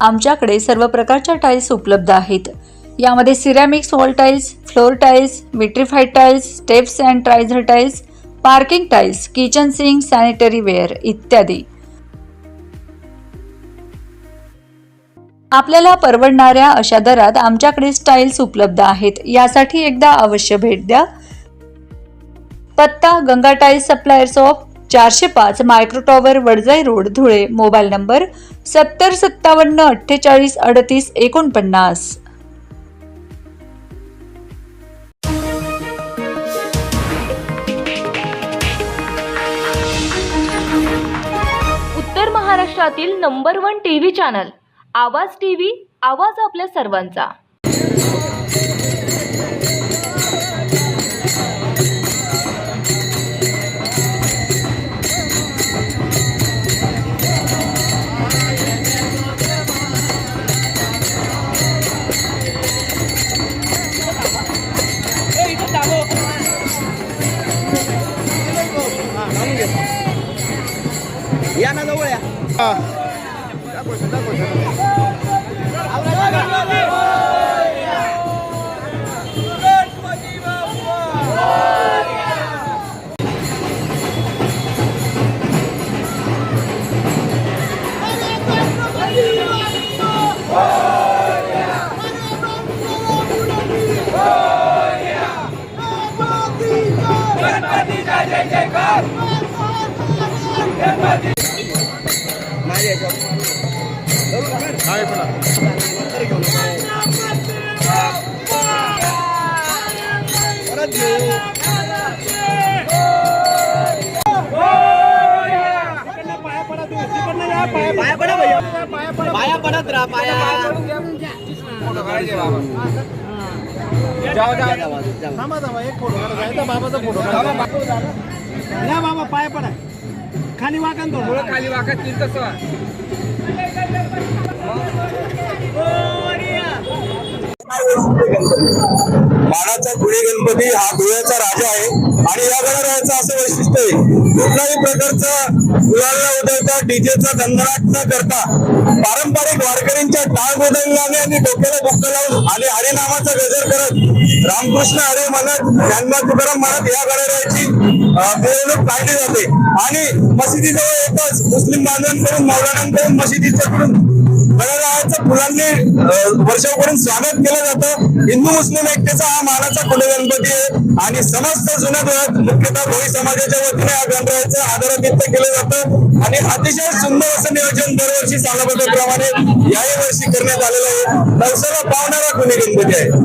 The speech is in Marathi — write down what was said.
आमच्याकडे सर्व प्रकारच्या टाईल्स उपलब्ध आहेत. यामध्ये ceramics wall tiles floor tiles vitrified tiles steps and riser tiles parking tiles kitchen sink sanitary ware इत्यादी. आपल्याला परवडणाऱ्या अशा दरात आमच्याकडे स्टाईल्स उपलब्ध आहेत. यासाठी एकदा अवश्य भेट द्या. पत्ता गंगा टाईल्स सप्लायर्स ऑफ चारशे पाच micro tower Wadjai road Dhule mobile number सत्तर सत्तावन्न अठ्ठेचाळीस अडतीस एकोणपन्नास. उत्तर महाराष्ट्रातील number one T V channel Awaaz T V Awaaz आपल्या सर्वांचा. या ना जवळ या. माझ्या परत घेऊ पाया पडा. भैया पाया बाबा पाय पडा खाली वाकन थोडं खाली वाकत मानाचा धुळे गणपती हा धुळ्याचा राजा आहे. आणि या गणरायाचं असं वैशिष्ट्य आहे. कुठल्याही प्रकारचा गुलाला उडवता डीजेचा दणदणाट न करता पारंपरिक वारकऱ्यांच्या टाळ मृदंगाने आणि डोक्याला बुक्क लावून आणि हरिनामाचा गजर करत रामकृष्ण हरे म्हणत ज्ञानबा तुकाराम म्हणत या गणरायाची मिरवणूक काढली जाते. आणि मशिदीजवळ येतच मुस्लिम बांधवांकडून मौलानांकडून मशिदीच्याकडून गणरायाचं फुलांनी वर्षाव करून स्वागत केलं जातं. हिंदू मुस्लिम एकतेचा हा मानाचा खुले गणपती आहे. आणि समस्त जुन्या धुळ्यात मुख्यतः भोई समाजाच्या वतीने या गणरायाचं आदरातिथ्य केलं जातं. आणि अतिशय सुंदर असं नियोजन दरवर्षी सालाबद्दप्रमाणे याही वर्षी करण्यात आलेलं आहे. नवसाला पावणारा कुले गणपती आहे?